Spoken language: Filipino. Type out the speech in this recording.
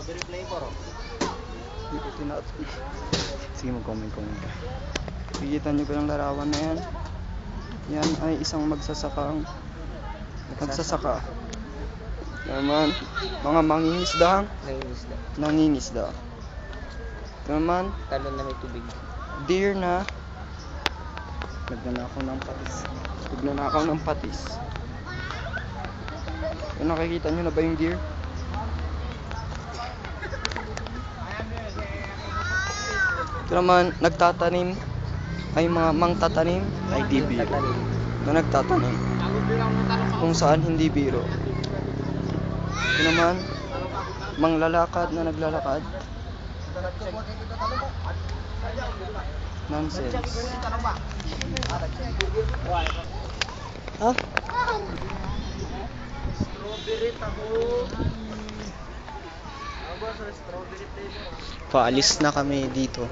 Flavor. oh. Hindi ko tinat... Sige, mag-comment, comment ka. Nakikita niyo ba yung larawan na yan? Yan ay isang magsasakang... Magsasaka. Naman, mga mangingisda, Nangingisda. nangingisda. Naman, Talon na may tubig. deer na nagnanakaw ng patis. Nagnanakaw ng patis. Yung nakikita nyo na ba yung deer? Ito naman, nagtatanim ay mga mangtatanim ay di biro. Na nagtatanim. Kung saan hindi biro. Ito naman, manglalakad na naglalakad. Nonsense. Ha? Paalis na kami dito.